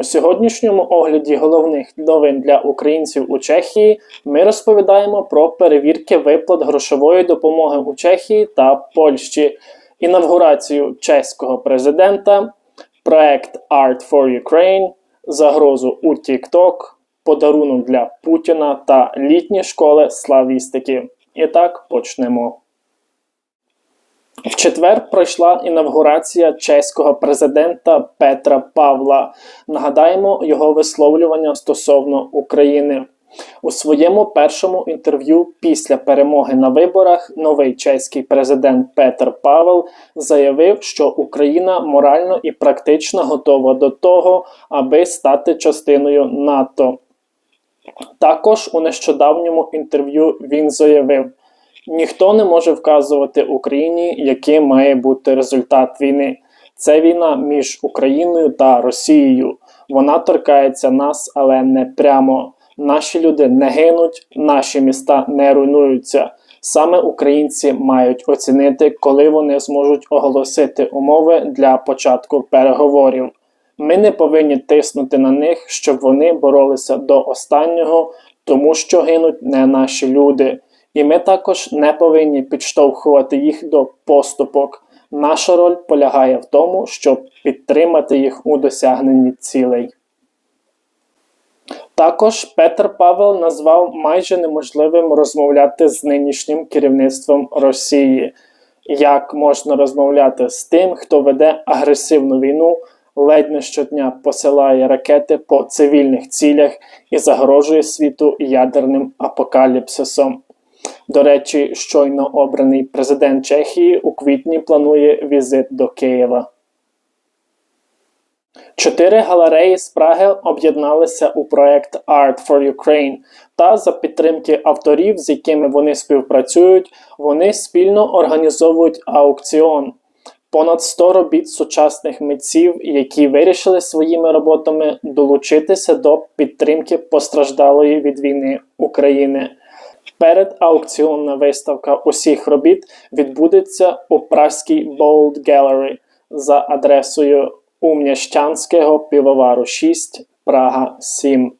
У сьогоднішньому огляді головних новин для українців у Чехії ми розповідаємо про перевірки виплат грошової допомоги у Чехії та Польщі, інавгурацію чеського президента, проект Art for Ukraine, загрозу у TikTok, подарунок для Путіна та літні школи славістики. І так почнемо. В четвер пройшла інавгурація чеського президента Петра Павла. Нагадаємо його висловлювання стосовно України. У своєму першому інтерв'ю після перемоги на виборах новий чеський президент Петр Павел заявив, що Україна морально і практично готова до того, аби стати частиною НАТО. Також у нещодавньому інтерв'ю він заявив. Ніхто не може вказувати Україні, яким має бути результат війни. Це війна між Україною та Росією. Вона торкається нас, але не прямо. Наші люди не гинуть, наші міста не руйнуються. Саме українці мають оцінити, коли вони зможуть оголосити умови для початку переговорів. Ми не повинні тиснути на них, щоб вони боролися до останнього, тому що гинуть не наші люди. І ми також не повинні підштовхувати їх до поступок. Наша роль полягає в тому, щоб підтримати їх у досягненні цілей. Також Петр Павел назвав майже неможливим розмовляти з нинішнім керівництвом Росії. Як можна розмовляти з тим, хто веде агресивну війну, ледь не щодня посилає ракети по цивільних цілях і загрожує світу ядерним апокаліпсисом? До речі, щойно обраний президент Чехії у квітні планує візит до Києва. Чотири галереї з Праги об'єдналися у проект Art for Ukraine та за підтримки авторів, з якими вони співпрацюють, вони спільно організовують аукціон. Понад 100 робіт сучасних митців, які вирішили своїми роботами долучитися до підтримки постраждалої від війни України. Передаукціонна виставка усіх робіт відбудеться у Празькій Bold Gallery за адресою Умнящанського півовару 6, Прага 7.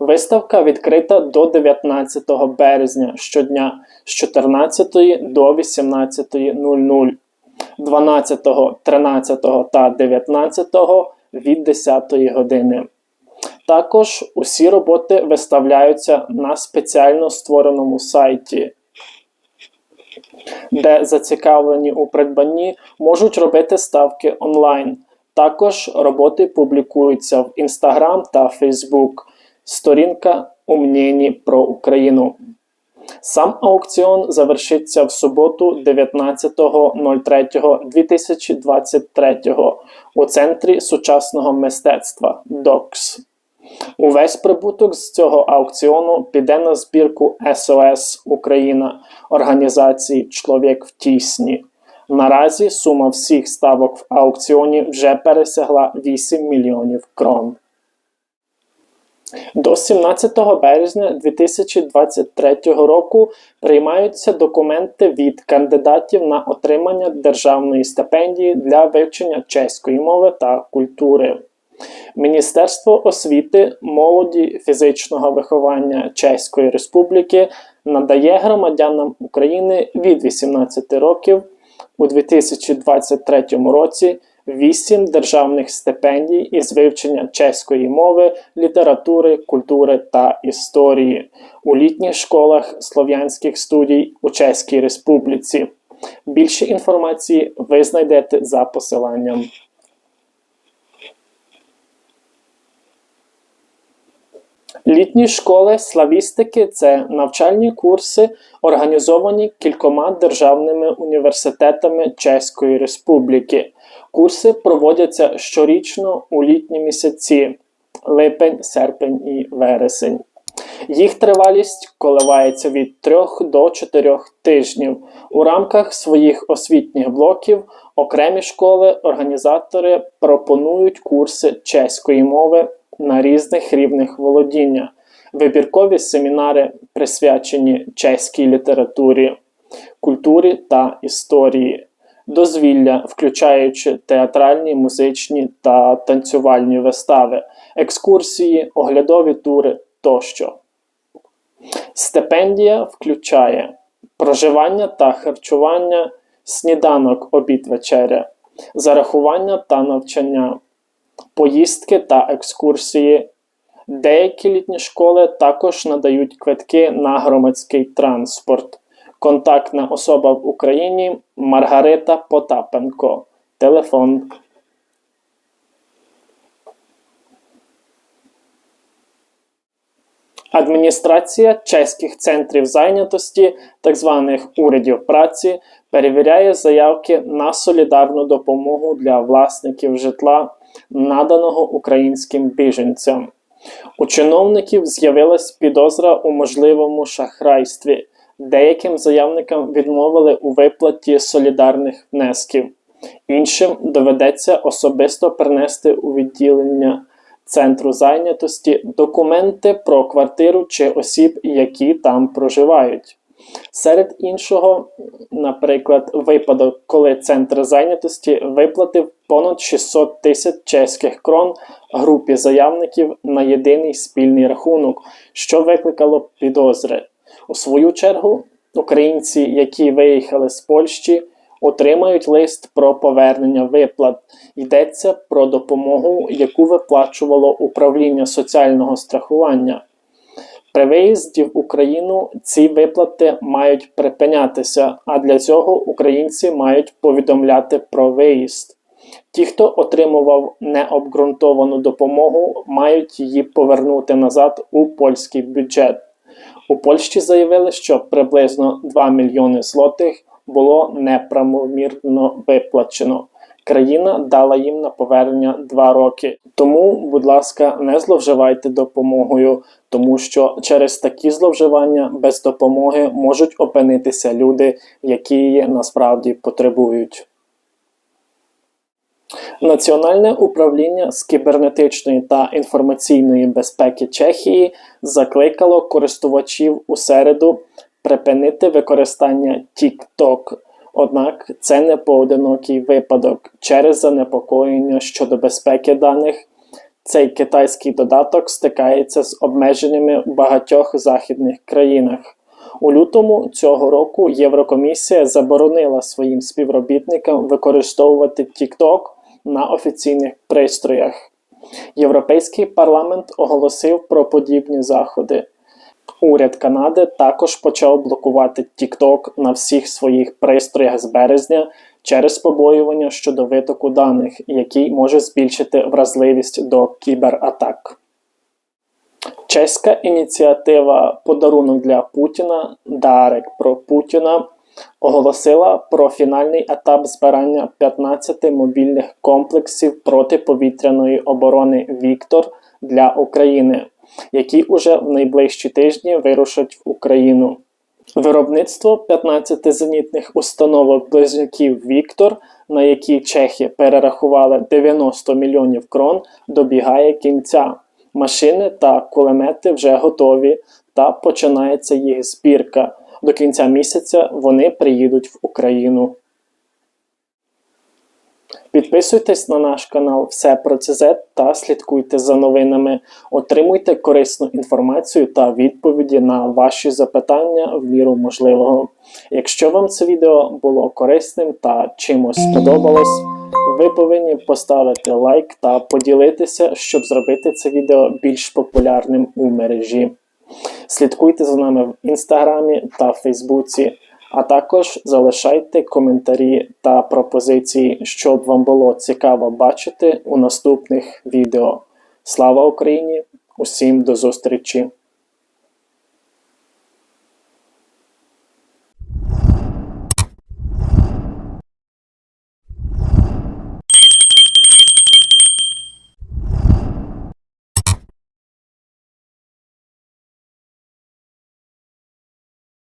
Виставка відкрита до 19 березня щодня з 14 до 18.00, 12, 13 та 19 від 10 години. Також усі роботи виставляються на спеціально створеному сайті, де зацікавлені у придбанні можуть робити ставки онлайн. Також роботи публікуються в Instagram та Facebook. Сторінка Умнєні про Україну. Сам аукціон завершиться в суботу 19.03.2023 у Центрі сучасного мистецтва ДОКС. Увесь прибуток з цього аукціону піде на збірку СОС Україна організації Чоловік в тісні. Наразі сума всіх ставок в аукціоні вже пересягла 8 мільйонів крон. До 17 березня 2023 року приймаються документи від кандидатів на отримання державної стипендії для вивчення чеської мови та культури. Міністерство освіти, молоді, фізичного виховання Чеської Республіки надає громадянам України від 18 років у 2023 році 8 державних стипендій із вивчення чеської мови, літератури, культури та історії у літніх школах слов'янських студій у Чеській Республіці. Більше інформації ви знайдете за посиланням. Літні школи славістики це навчальні курси, організовані кількома державними університетами Чеської Республіки. Курси проводяться щорічно у літні місяці липень, серпень і вересень. Їх тривалість коливається від 3 до 4 тижнів. У рамках своїх освітніх блоків окремі школи організатори пропонують курси чеської мови на різних рівнях володіння, вибіркові семінари, присвячені чеській літературі, культурі та історії, дозвілля, включаючи театральні, музичні та танцювальні вистави, екскурсії, оглядові тури тощо. Стипендія включає проживання та харчування, сніданок, обід вечеря, зарахування та навчання, поїздки та екскурсії. Деякі літні школи також надають квитки на громадський транспорт. Контактна особа в Україні Маргарита Потапенко. Телефон Адміністрація чеських центрів зайнятості, так званих урядів праці, перевіряє заявки на солідарну допомогу для власників житла, наданого українським біженцям. У чиновників з'явилась підозра у можливому шахрайстві. Деяким заявникам відмовили у виплаті солідарних внесків, іншим доведеться особисто принести у відділення центру зайнятості документи про квартиру чи осіб, які там проживають. Серед іншого, наприклад, випадок, коли центр зайнятості виплатив понад 600 тисяч чеських крон групі заявників на єдиний спільний рахунок, що викликало підозри. У свою чергу, українці, які виїхали з Польщі, отримають лист про повернення виплат. Йдеться про допомогу, яку виплачувало управління соціального страхування. При виїзді в Україну ці виплати мають припинятися, а для цього українці мають повідомляти про виїзд. Ті, хто отримував необґрунтовану допомогу, мають її повернути назад у польський бюджет. У Польщі заявили, що приблизно 2 мільйони злотих було неправомірно виплачено. Країна дала їм на повернення 2 роки. Тому, будь ласка, не зловживайте допомогою, тому що через такі зловживання без допомоги можуть опинитися люди, які її насправді потребують. Національне управління з кібернетичної та інформаційної безпеки Чехії закликало користувачів у середу припинити використання TikTok. Однак це не поодинокий випадок через занепокоєння щодо безпеки даних. Цей китайський додаток стикається з обмеженнями в багатьох західних країнах. У лютому цього року Єврокомісія заборонила своїм співробітникам використовувати TikTok на офіційних пристроях. Європейський парламент оголосив про подібні заходи. Уряд Канади також почав блокувати TikTok на всіх своїх пристроях з березня через побоювання щодо витоку даних, який може збільшити вразливість до кібератак. Чеська ініціатива Подарунок для Путіна Дарек про Путіна оголосила про фінальний етап збирання 15 мобільних комплексів протиповітряної оборони Віктор для України, які уже в найближчі тижні вирушать в Україну. Виробництво 15 зенітних установок близнюків Віктор, на які чехи перерахували 90 мільйонів крон, добігає кінця. Машини та кулемети вже готові та починається їх збірка. До кінця місяця вони приїдуть в Україну. Підписуйтесь на наш канал Все про ЦЗ та слідкуйте за новинами. Отримуйте корисну інформацію та відповіді на ваші запитання в міру можливого. Якщо вам це відео було корисним та чимось сподобалось, ви повинні поставити лайк та поділитися, щоб зробити це відео більш популярним у мережі. Слідкуйте за нами в інстаграмі та Фейсбуці, а також залишайте коментарі та пропозиції, щоб вам було цікаво бачити у наступних відео. Слава Україні! Усім до зустрічі!